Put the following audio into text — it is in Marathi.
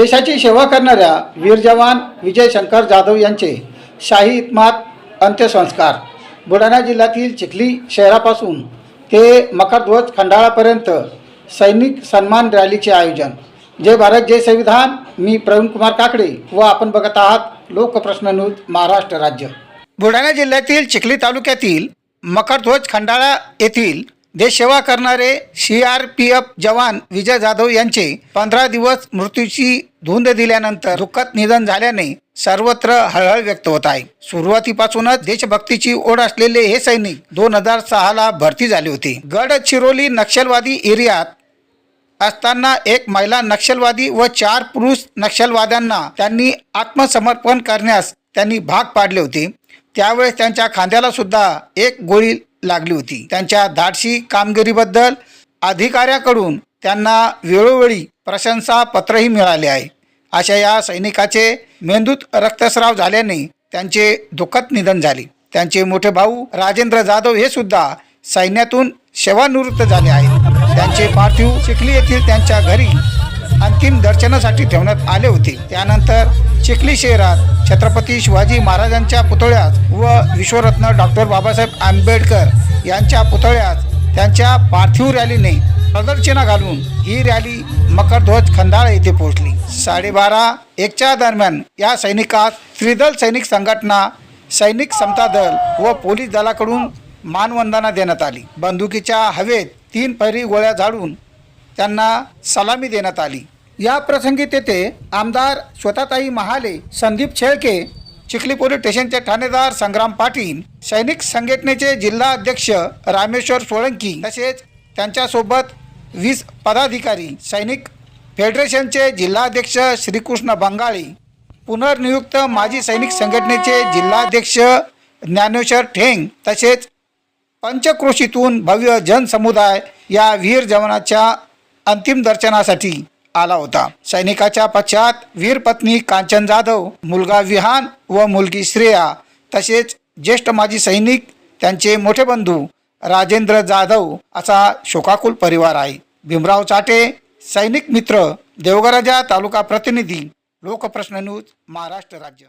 देशाची सेवा करणाऱ्या वीर जवान विजय शंकर जाधव यांचे शाही इतमात अंत्यसंस्कार. बुलढाणा जिल्ह्यातील चिखली शहरापासून ते मकरध्वज खंडाळापर्यंत सैनिक सन्मान रॅलीचे आयोजन. जय भारत जय संविधान. मी प्रवीण कुमार काकडे व आपण बघत आहात लोकप्रश्न न्यूज महाराष्ट्र राज्य. बुलढाणा जिल्ह्यातील चिखली तालुक्यातील मकरध्वज खंडाळा येथील देशसेवा करणारे सी आर पी एफ जवान विजय जाधव यांचे पंधरा दिवस मृत्यूची धुंद दिल्यानंतर दुःखद निधन झाल्याने सर्वत्र हळहळ व्यक्त होत आहे. सुरुवातीपासूनच देशभक्तीची ओढ असलेले हे सैनिक दोन हजार सहा ला भरती झाले होते. गडचिरोली नक्षलवादी एरियात असताना एक महिला नक्षलवादी व चार पुरुष नक्षलवाद्यांना त्यांनी आत्मसमर्पण करण्यास त्यांनी भाग पाडले होते. त्यावेळेस त्यांच्या खांद्याला सुद्धा एक गोळी लागली होती. त्यांच्या धाडसी कामगिरीबद्दल अधिकाऱ्याकडून त्यांना वेळोवेळी प्रशंसा पत्रही मिळाले आहे. अशा या सैनिकाचे मेंदूत रक्तस्राव झाल्याने त्यांचे दुःखद निधन झाले. त्यांचे मोठे भाऊ राजेंद्र जाधव हे सुद्धा सैन्यातून सेवानिवृत्त झाले आहेत. त्यांचे पार्थिव चिखली येथील त्यांच्या घरी अंतिम दर्शनासाठी ठेवण्यात आले होते. त्यानंतर चिखली शहरात छत्रपती शिवाजी महाराजांच्या पुतळ्यास व विश्वरत्न डॉक्टर बाबासाहेब आंबेडकर यांच्या पुतळ्यास त्यांच्या पार्थिव रॅलीने प्रदक्षिणा घालून ही रॅली मकरध्वज खंडाळा येथे पोहोचली. साडेबारा एकच्या दरम्यान या सैनिकास त्रिदल सैनिक संघटना सैनिक समता दल व पोलीस दलाकडून मानवंदना देण्यात आली. बंदुकीच्या हवेत तीन पैरी गोळ्या झाडून त्यांना सलामी देण्यात आली. या प्रसंगी तेथे आमदार स्वतःताई महाले संदीप शेळके चिखली पोलीस स्टेशनचे ठाणेदार संग्राम पाटील सैनिक संघटनेचे जिल्हा अध्यक्ष रामेश्वर सोळंकी तसेच त्यांच्यासोबत वीस पदाधिकारी सैनिक फेडरेशनचे जिल्हाध्यक्ष श्रीकृष्ण बंगाळी पुनर्नियुक्त माजी सैनिक संघटनेचे जिल्हाध्यक्ष ज्ञानेश्वर ठेंग तसेच पंचक्रोशीतून भव्य जनसमुदाय या वीर जवानाच्या अंतिम दर्शनासाठी आला होता. सैनिकाच्या पश्चात वीर पत्नी कांचन जाधव मुलगा विहान व मुलगी श्रेया तसेच ज्येष्ठ माजी सैनिक त्यांचे मोठे बंधू राजेंद्र जाधव असा शोकाकुल परिवार आहे. भीमराव चाटे सैनिक मित्र देवगराजा तालुका प्रतिनिधी लोकप्रश्न न्यूज महाराष्ट्र राज्य.